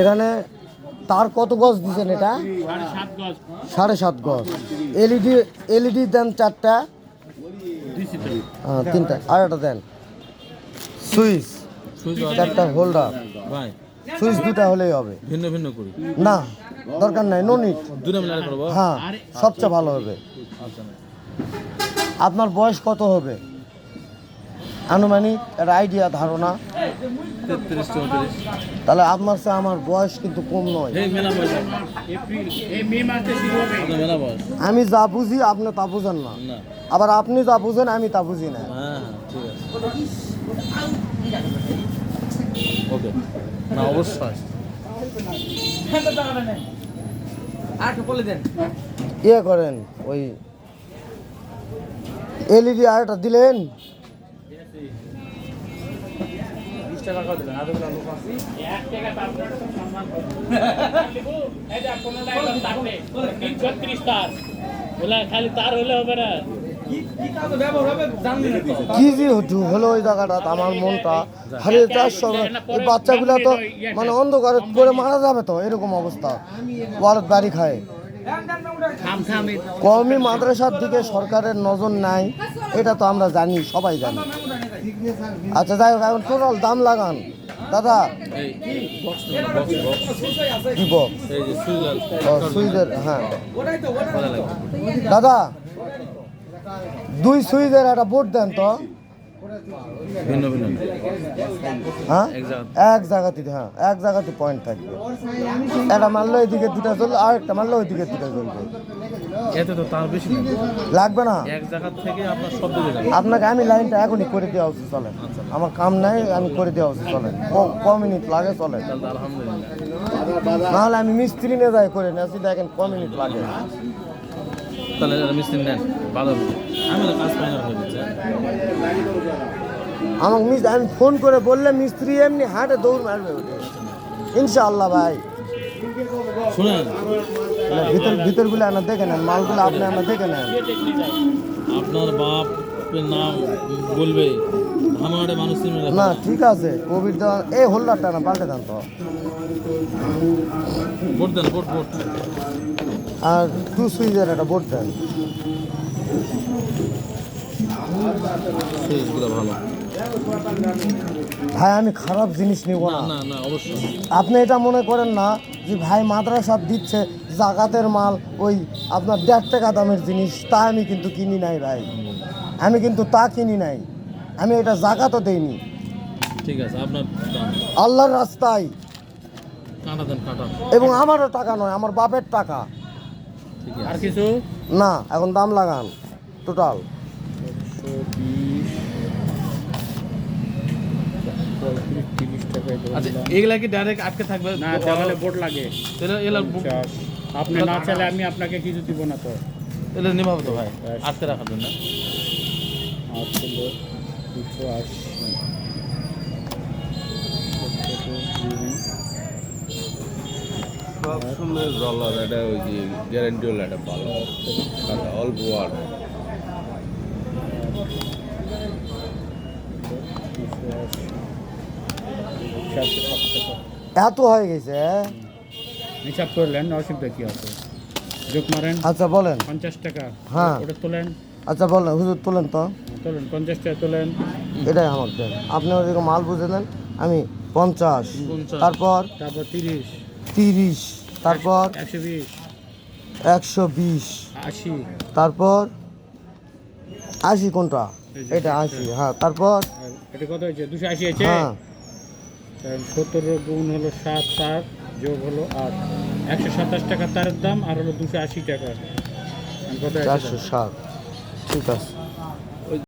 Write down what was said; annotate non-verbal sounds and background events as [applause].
এখানে তার কত গজ দিচ্ছেন এটা? সাড়ে সাত গজ। এলইডি এলইডি দেন চারটা। হ্যাঁ, তিনটা। একটা দেন। সুইচ। চারটা হোল্ডার সুইচ দুটা হলেই হবে। ভিন্ন ভিন্ন করি। না দরকার নাই নো নিট হ্যাঁ সবচেয়ে ভালো হবে। আপনার বয়স কত হবে? আনুমানিক একটা আইডিয়া ধারণা। তেত্রিশ চৌত্রিশ। তাহলে আপনার চেয়ে আমার বয়স কিন্তু কম নয়। আমি যা বুঝি আপনি তা বুঝেন না। আবার আপনি যা বুঝেন আমি তা বুঝি না। হ্যাঁ হ্যাঁ ঠিক আছে। ওকে। না অবশ্যই। ইয়ে করেন ওই এলইডি আরটা দিলেন। এক টাকা করে। [laughs] খালি তার হলে হবে না। কি যে হতো হলো ওই জায়গাটা আমার মনটা। হারিয়ে চারশো ওই বাচ্চাগুলো তো মানে অন্ধকারে পড়ে মারা যাবে তো এরকম অবস্থা। ওয়ারত বাড়ি খায়। থাম থাম কমই মাদ্রাসার দিকে সরকারের নজর নাই এটা তো আমরা জানি সবাই জানি। আচ্ছা যাই হোক এখন টোটাল দাম লাগান। দাদা সুইজার। হ্যাঁ। দাদা দুই সুইচের একটা বোর্ড দেন তো। ভিন্ন ভিন্ন হ্যাঁ? এক জায়গাতে হ্যাঁ এক জায়গাতে পয়েন্ট থাকবে। একটা মারলে ওইদিকে দুটা চলবে আর একটা মারলে ওইদিকে দুটা চলবে এতে তো তার বেশি লাগবে। না? এক জায়গা থেকে আপনার সব আপনাকে আমি লাইনটা এখনই করে দেওয়া উচিত চলে আমার কাম নাই আমি করে দেওয়া উচিত চলে ক- মিনিট লাগে চলে তাহলে তো আলহামদুলিল্লাহ। নাহলে আমি মিস্ত্রি নিয়ে যাই করে নেছি দেখেন ক মিনিট লাগে। তাহলে মিস্ত্রি নেন ভালো আমি তো কাজ পাই না হয়ে আমাকে মিস আমি ফোন করে বললে মিস্ত্রি এমনি হাটে দৌড় মারবে ওটা। ইনশাআল্লাহ ভাই। শুনেন। ভিতর ভিতরগুলো আনা দেখে নেন মালগুলো আপনি আনা দেখে নেন। আপনার বাপের নাম বলবে। মানুষ না। ঠিক আছে কোভিড দেওয়া এই হোল্ডারটা না পাল্টে দেন তো। দেন আর টু সুইচের একটা বোর্ড দেন। সুইচগুলো ভালো। ভাই আমি খারাপ জিনিস নিব না। অবশ্যই। আপনি এটা মনে করেন না যে ভাই মাদ্রাসা দিচ্ছে জাকাতের মাল ওই আপনার দেড় টাকা দামের জিনিস তা আমি কিন্তু কিনি নাই ভাই। আমি কিন্তু তা কিনি নাই। আমি এটা জাকাতও দেইনি। ঠিক আছে আপনার আল্লাহর রাস্তায়। এবং আমারও টাকা নয় আমার বাপের টাকা। আর কিছু? না এখন দাম লাগান টোটাল আচ্ছা এগুলা কি ডাইরেক্ট আটকে থাকবে? না তাহলে বোর্ড লাগে। তাহলে এগুলা পঞ্চাশ। আপনি না চাইলে আমি আপনাকে কিছু দিব না তো। এগুলা নিভাবে তো ভাই আটকে রাখার জন্য। দুশো আশি সব রলার এটা ওই যে গ্যারান্টি হলো এটা ভালো। অল্প আর চারশো সাত টাকা এত হয়ে গেছে? হিসাব করলেন অসুবিধা কি আছে? যোগ মারেন। আচ্ছা বলেন। পঞ্চাশ টাকা। হ্যাঁ। ওটা তোলেন। আচ্ছা বলেন হুজুর তোলেন তো। তোলেন পঞ্চাশ টাকা তোলেন। এটাই আমার দেন। আপনি ওদিকে মাল বুঝে দেন আমি পঞ্চাশ। তারপর? তারপর তিরিশ। তিরিশ। তারপর? একশো বিশ। একশো বিশ। আশি। তারপর? আশি কোনটা? এটা আশি। হ্যাঁ তারপর? এটা কত হয়েছে? দুশো আশি হ্যাঁ। সত্তর গুণ হলো সাত সাত যোগ হলো আট। একশো সাতাশ টাকা তারের দাম আর হলো দুশো আশি টাকা। কত চারশো ষাট ঠিক আছে।